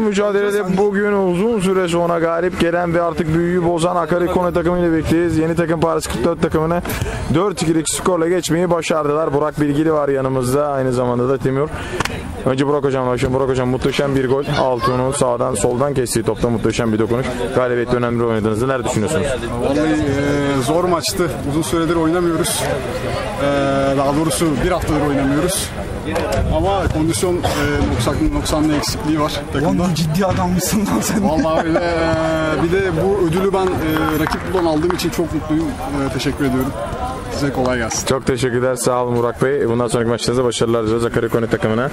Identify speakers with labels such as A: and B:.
A: mücadelede bugün uzun süre sonra galip gelen ve artık büyüyü bozan Akari Kone takımıyla birlikteyiz. Yeni takım Paris 44 takımını 4-2'lik skorla geçmeyi başardılar. Burak Bilgili var yanımızda. Aynı zamanda da Timur. Önce Burak Hocam'la başlayalım. Burak Hocam muhteşem bir gol. Altuğ'un sağdan soldan kestiği topta muhteşem bir dokunuş. Galibiyette önemli oynadığınızda neler düşünüyorsunuz?
B: Vallahi e, zor maçtı. Uzun süredir oynamıyoruz. E, daha doğrusu bir haftadır oynamıyoruz. Ama kondisyon e, noksan, noksanlı eksikliği var takımda.
C: Lan ciddi adammışsın lan sen.
B: Vallahi öyle. E, bir de bu ödülü ben e, rakip bulan aldığım için çok mutluyum. E, teşekkür ediyorum. Size kolay gelsin.
A: Çok teşekkürler. Sağ olun Burak Bey. Bundan sonraki maçlarınızda başarılar diliyoruz Akari Kone takımına.